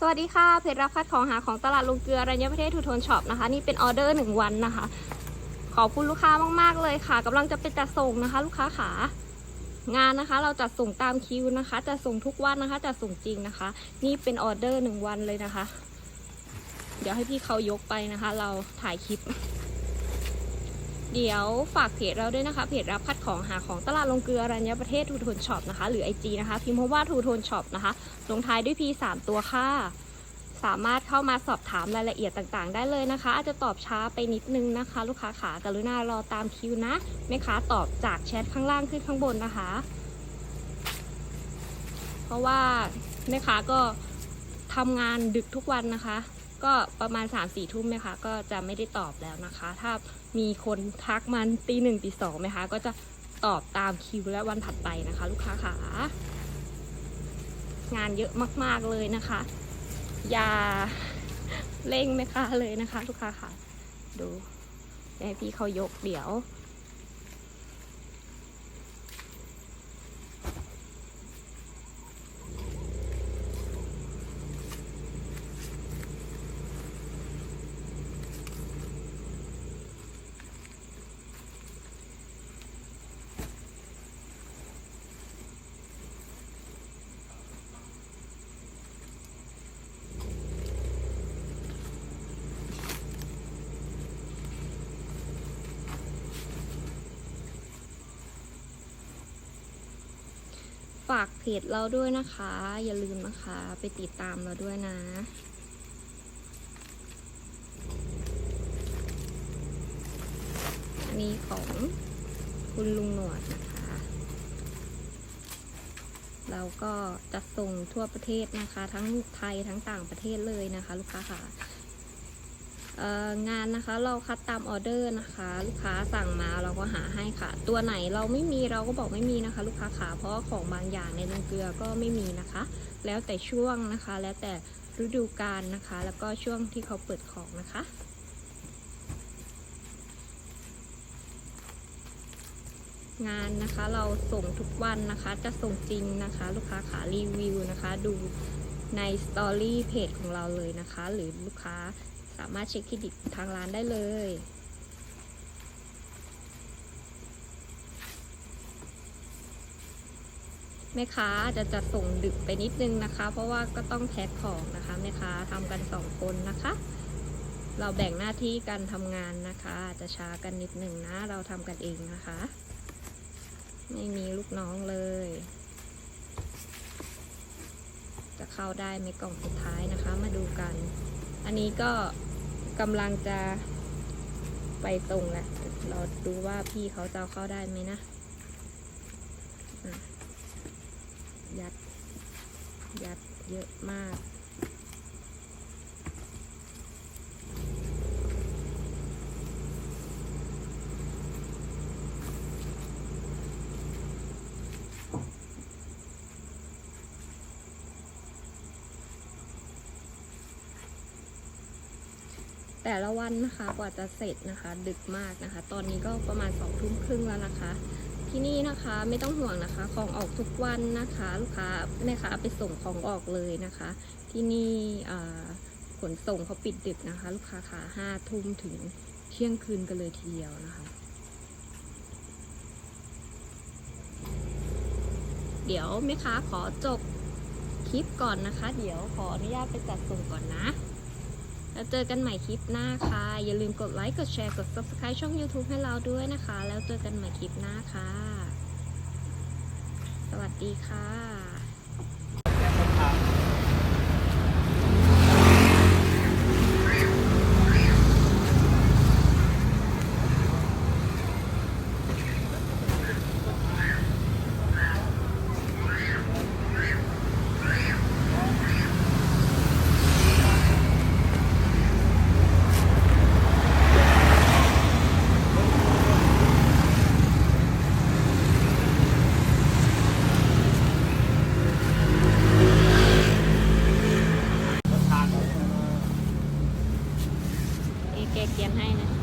สวัสดีค่ะเพจรับคัดของหาของตลาดลุงเกลือรัญญประเทศทูทนช็อปนะคะ นี่เป็นออเดอร์หนึ่งวันนะคะ ขอบคุณลูกค้ามาก ๆ เลยค่ะกำลังจะไปจัดส่งนะคะ ลูกค้าขางานนะคะ เราจัดส่งตามคิวนะคะจัดส่งทุกวันนะคะจัดส่งจริงนะคะ นี่เป็นออเดอร์หนึ่งวันเลยนะคะ เดี๋ยวให้พี่เขายกไปนะคะ เราถ่ายคลิป เดี๋ยวฝากเพจเราด้วยนะคะ เพจรับคัดของหาของตลาดลงเกลือรัญญประเทศทูโทนช็อปนะคะ หรือ IG นะคะ พิมพ์คำว่าทูโทนช็อปนะคะ ลงท้ายด้วย P 3ตัวค่ะ สามารถเข้ามาสอบถามรายละเอียดต่างๆ ได้เลยนะคะ อาจจะตอบช้าไปนิดนึงนะคะ ลูกค้าขากรุณารอตามคิวนะแม่ค้าตอบจากแชทข้างล่างขึ้นข้างบนนะคะ เพราะว่าแม่ค้าก็ทำงานดึกทุกวันนะคะ ก็ประมาณ3ามสี่ทุ่มไหมคะ ก็จะไม่ได้ตอบแล้วนะคะ ถ้ามีคนทักมันตีหนึ่งตีสองไหมคะ ก็จะตอบตามคิวและวันถัดไปนะคะ ลูกค้าขางานเยอะมาก ๆเลยนะคะ อย่าเร่งไหมคะเลยนะคะ ลูกค้าค่ะ ดูให้พี่เขายกเดี๋ยว ฝากเพจเราด้วยนะคะ อย่าลืมนะคะ ไปติดตามเราด้วยนะ อันนี้ของคุณลุงหนวดนะคะ เราก็จะส่งทั่วประเทศนะคะ ทั้งไทยทั้งต่างประเทศเลยนะคะ ลูกค้าค่ะ งานนะคะเราคัดตามออเดอร์นะคะ ลูกค้าสั่งมาเราก็หาให้ค่ะ ตัวไหนเราไม่มีเราก็บอกไม่มีนะคะ ลูกค้าขาเพราะของบางอย่างในโรงเกลือก็ไม่มีนะคะ แล้วแต่ช่วงนะคะ แล้วแต่ฤดูกาลนะคะ แล้วก็ช่วงที่เขาเปิดของนะคะงานนะคะเราส่งทุกวันนะคะ จะส่งจริงนะคะ ลูกค้าขารีวิวนะคะ ดูในสตอรี่เพจของเราเลยนะคะ หรือลูกค้า สามารถเช็คเครดิตทางร้านได้เลย แม่ค้าจะจัดส่งดึกไปนิดนึงนะคะ เพราะว่าก็ต้องแพ็คของนะคะแม่ค้าทำกันสองคนนะคะ เราแบ่งหน้าที่กันทำงานนะคะ จะช้ากันนิดนึงนะ เราทำกันเองนะคะ ไม่มีลูกน้องเลยจะเข้าได้ไหมกล่องสุดท้ายนะคะ มาดูกัน อันนี้ก็ กำลังจะไปตรงแหละเราดูว่าพี่เขาจะเอาเข้าได้ไหมนะยัด ยัดเยอะมาก แต่ละวันนะคะกว่าจะเสร็จนะคะ ดึกมากนะคะ ตอนนี้ก็ประมาณสองทุ่มครึ่งแล้วนะคะ ที่นี่นะคะไม่ต้องห่วงนะคะ ของออกทุกวันนะคะ ลูกค้าแม่ค้าไปส่งของออกเลยนะคะ ที่นี่ขนส่งเขาปิดดึกนะคะ ลูกค้าขาห้าทุ่มถึงเที่ยงคืนกันเลยทีเดียวนะคะ เดี๋ยวแม่ค้าขอจบคลิปก่อนนะคะ เดี๋ยวขออนุญาตไปจัดส่งก่อนนะ แล้วเจอกันใหม่คลิปหน้าค่ะ อย่าลืมกดไลค์ กดแชร์ กด subscribe ช่อง YouTube ให้เราด้วยนะคะ แล้วเจอกันใหม่คลิปหน้าค่ะ สวัสดีค่ะ เกียนให้นะ